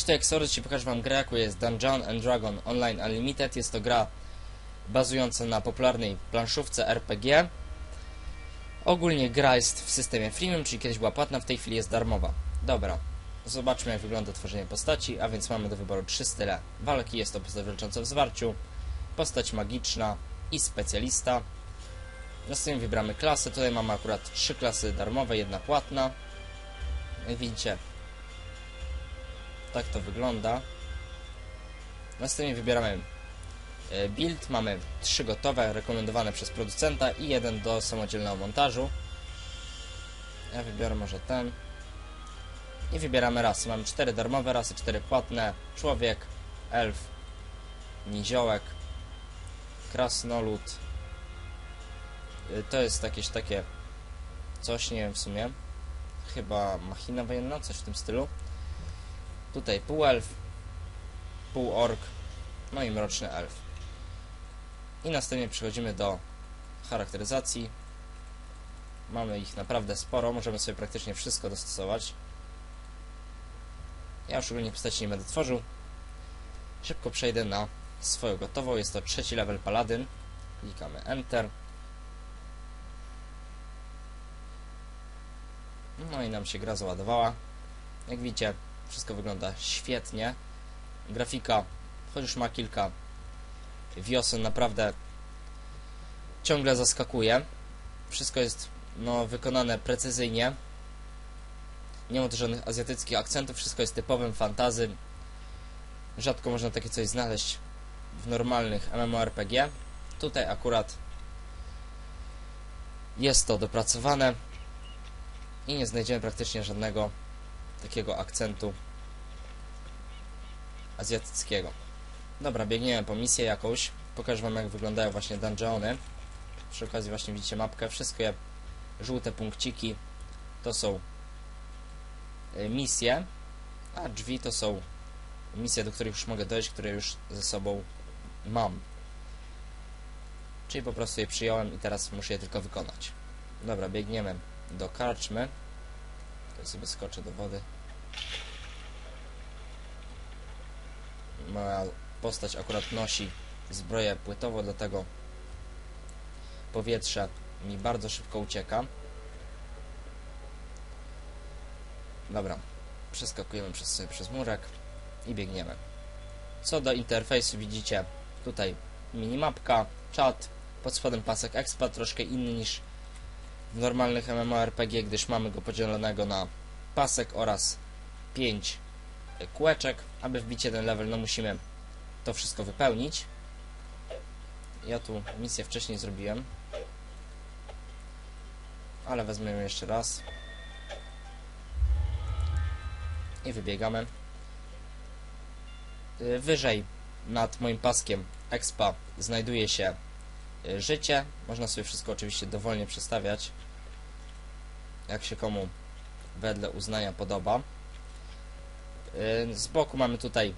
Cześć, to Exorus, pokażę wam grę, jaką jest Dungeon and Dragon Online Unlimited. Jest to gra bazująca na popularnej planszówce RPG. Ogólnie gra jest w systemie freemium, czyli kiedyś była płatna, w tej chwili jest darmowa. Dobra, zobaczmy jak wygląda tworzenie postaci, a więc mamy do wyboru trzy style walki. Jest to postać walcząca w zwarciu, postać magiczna i specjalista. Następnie wybieramy klasę, tutaj mamy akurat trzy klasy darmowe, jedna płatna. Jak widzicie, tak to wygląda. Następnie wybieramy e, build. Mamy trzy gotowe, rekomendowane przez producenta i jeden do samodzielnego montażu. Ja wybiorę może ten. I wybieramy rasy. Mamy cztery darmowe rasy, cztery płatne. Człowiek, elf, niziołek, krasnolud. E, To jest jakieś takie coś, nie wiem w sumie. Chyba machina wojenna, coś w tym stylu. Tutaj półelf, półork, no i mroczny elf. I następnie przechodzimy do charakteryzacji. Mamy ich naprawdę sporo, możemy sobie praktycznie wszystko dostosować. Ja już ogólnie postaci nie będę tworzył. Szybko przejdę na swoją gotową. Jest to trzeci level paladyn. Klikamy Enter. No i nam się gra załadowała. Jak widzicie, wszystko wygląda świetnie. Grafika, chociaż ma kilka wiosen, naprawdę ciągle zaskakuje. Wszystko jest no, wykonane precyzyjnie. Nie ma tu żadnych azjatyckich akcentów, wszystko jest typowym fantazy. Rzadko można takie coś znaleźć w normalnych MMORPG. Tutaj akurat jest to dopracowane i nie znajdziemy praktycznie żadnego takiego akcentu azjatyckiego. Dobra, biegniemy po misję jakąś. Pokażę wam jak wyglądają właśnie dungeony. Przy okazji właśnie widzicie mapkę. Wszystkie żółte punkciki to są y, misje, a drzwi to są misje, do których już mogę dojść, które już ze sobą mam. Czyli po prostu je przyjąłem i teraz muszę je tylko wykonać. Dobra, biegniemy do karczmy. Sobie skoczę do wody. Moja postać akurat nosi zbroję płytową, dlatego powietrze mi bardzo szybko ucieka. Dobra, przeskakujemy przez sobie przez murek i biegniemy. Co do interfejsu widzicie tutaj minimapka, czat, pod spodem pasek expa, troszkę inny niż w normalnych MMORPG, gdyż mamy go podzielonego na pasek oraz 5 kółeczek. Aby wbić jeden level, no musimy to wszystko wypełnić. Ja tu misję wcześniej zrobiłem. Ale wezmę ją jeszcze raz. I wybiegamy. Y, Wyżej nad moim paskiem expa znajduje się życie. Można sobie wszystko oczywiście dowolnie przestawiać. Jak się komu wedle uznania podoba. Y, Z boku mamy tutaj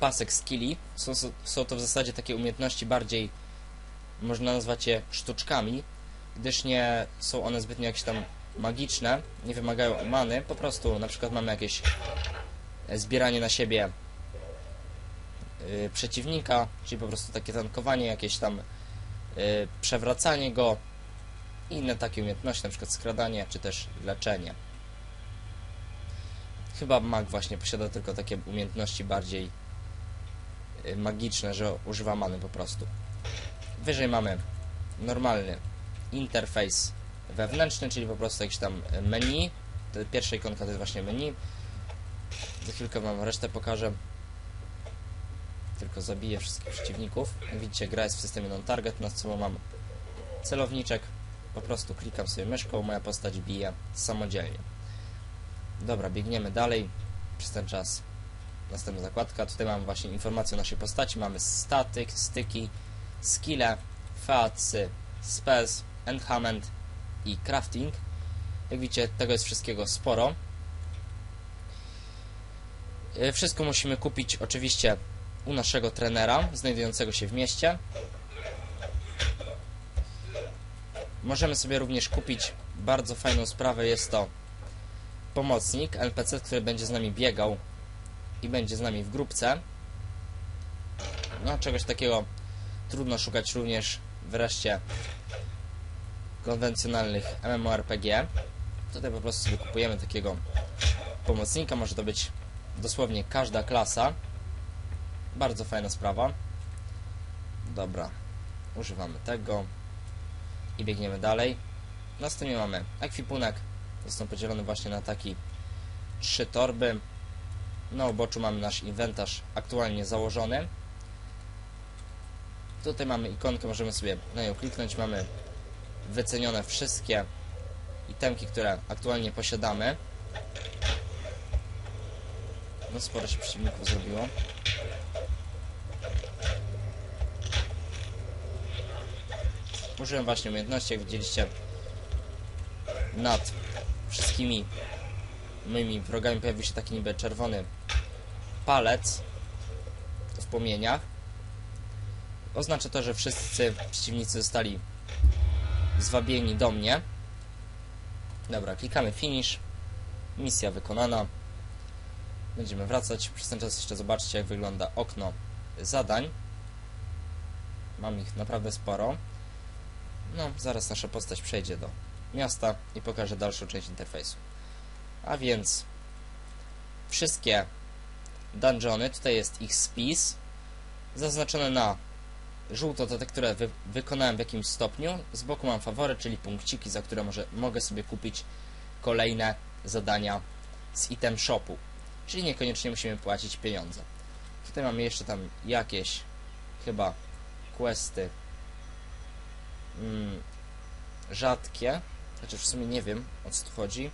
pasek skilli. Są, są to w zasadzie takie umiejętności bardziej, można nazwać je sztuczkami, gdyż nie są one zbytnio jakieś tam magiczne, nie wymagają many, po prostu na przykład mamy jakieś e, zbieranie na siebie y, przeciwnika, czyli po prostu takie tankowanie, jakieś tam y, przewracanie go i inne takie umiejętności, na przykład skradanie, czy też leczenie. Chyba mag właśnie posiada tylko takie umiejętności bardziej y, magiczne, że używa many po prostu. Wyżej mamy normalny interfejs wewnętrzny, czyli po prostu jakieś tam menu. Pierwsza ikonka to jest właśnie menu. Za chwilkę wam resztę pokażę. Tylko zabiję wszystkich przeciwników. Jak widzicie, gra jest w systemie non-target. Nad sobą mam celowniczek. Po prostu klikam sobie myszką, moja postać bije samodzielnie. Dobra, biegniemy dalej. Przez ten czas następna zakładka. Tutaj mamy właśnie informacje o naszej postaci. Mamy statyk, styki, skille, facy, spells, enchantment i crafting. Jak widzicie, tego jest wszystkiego sporo. Yy, Wszystko musimy kupić oczywiście u naszego trenera, znajdującego się w mieście. Możemy sobie również kupić bardzo fajną sprawę, jest to pomocnik, NPC, który będzie z nami biegał i będzie z nami w grupce. No, czegoś takiego trudno szukać również wreszcie konwencjonalnych MMORPG. Tutaj po prostu sobie kupujemy takiego pomocnika, może to być dosłownie każda klasa. Bardzo fajna sprawa. Dobra, używamy tego i biegniemy dalej. Następnie mamy ekwipunek. Jest on podzielony właśnie na taki trzy torby. Na uboczu mamy nasz inwentarz aktualnie założony. Tutaj mamy ikonkę, możemy sobie na nią kliknąć. Mamy wycenione wszystkie itemki, które aktualnie posiadamy. No sporo się przeciwników zrobiło. Użyłem właśnie umiejętności, jak widzieliście, nad wszystkimi moimi wrogami pojawił się taki niby czerwony palec w płomieniach. Oznacza to, że wszyscy przeciwnicy zostali zwabieni do mnie. Dobra, klikamy finish. Misja wykonana. Będziemy wracać. Przez ten czas jeszcze zobaczcie, jak wygląda okno zadań. Mam ich naprawdę sporo. No, zaraz nasza postać przejdzie do miasta i pokażę dalszą część interfejsu. A więc wszystkie dungeony, tutaj jest ich spis, zaznaczone na żółto to te, które wy wykonałem w jakimś stopniu. Z boku mam fawory, czyli punkciki, za które może, mogę sobie kupić kolejne zadania z item shopu. Czyli niekoniecznie musimy płacić pieniądze. Tutaj mamy jeszcze tam jakieś chyba questy mm, rzadkie, chociaż w sumie nie wiem o co tu chodzi.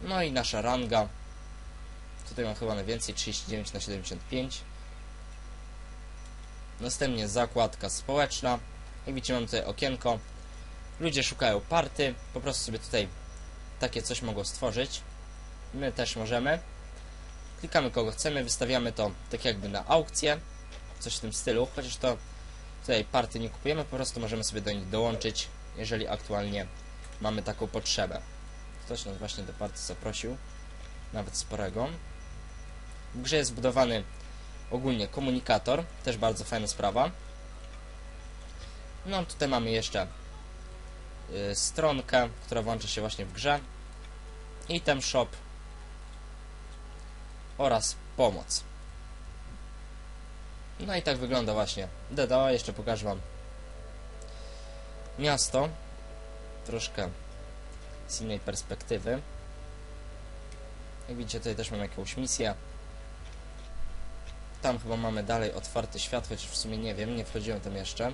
No i nasza ranga. Tutaj mam chyba najwięcej 39 na 75. Następnie zakładka społeczna. Jak widzicie mam tutaj okienko. Ludzie szukają party. Po prostu sobie tutaj takie coś mogą stworzyć. My też możemy. Klikamy kogo chcemy, wystawiamy to tak jakby na aukcję. Coś w tym stylu. Chociaż to tutaj party nie kupujemy, po prostu możemy sobie do nich dołączyć, jeżeli aktualnie mamy taką potrzebę. Ktoś nas właśnie do party zaprosił. Nawet sporego. W grze jest zbudowany ogólnie komunikator, też bardzo fajna sprawa. No tutaj mamy jeszcze y, stronkę, która włącza się właśnie w grze. Item shop oraz pomoc. No i tak wygląda właśnie DDO. Jeszcze pokażę Wam miasto. Troszkę z innej perspektywy. Jak widzicie, tutaj też mam jakąś misję. Tam chyba mamy dalej otwarty świat, chociaż w sumie nie wiem, nie wchodziłem tam jeszcze.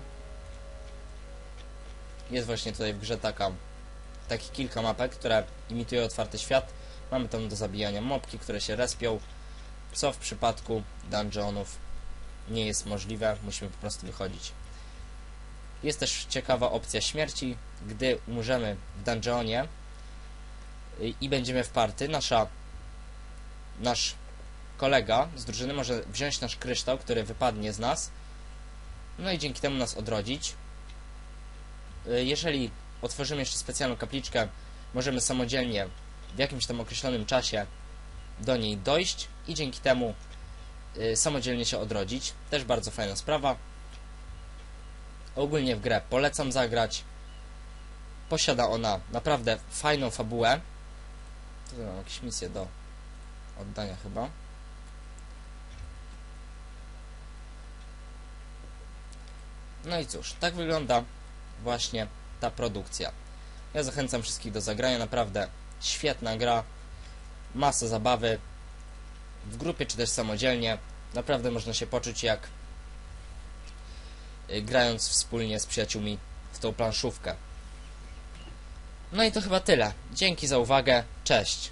Jest właśnie tutaj w grze taka, taki kilka mapek, które imitują otwarty świat. Mamy tam do zabijania mobki, które się respią, co w przypadku dungeonów nie jest możliwe, musimy po prostu wychodzić. Jest też ciekawa opcja śmierci, gdy umrzemy w dungeonie i będziemy w party, nasza nasz kolega z drużyny może wziąć nasz kryształ, który wypadnie z nas, no i dzięki temu nas odrodzić. Jeżeli otworzymy jeszcze specjalną kapliczkę, możemy samodzielnie w jakimś tam określonym czasie do niej dojść i dzięki temu y, samodzielnie się odrodzić. Też bardzo fajna sprawa. Ogólnie w grę polecam zagrać. Posiada ona naprawdę fajną fabułę. Tutaj mam jakieś misje do oddania chyba. No i cóż, tak wygląda właśnie ta produkcja. Ja zachęcam wszystkich do zagrania, naprawdę świetna gra, masa zabawy, w grupie czy też samodzielnie. Naprawdę można się poczuć jak y, grając wspólnie z przyjaciółmi w tą planszówkę. No i to chyba tyle. Dzięki za uwagę. Cześć.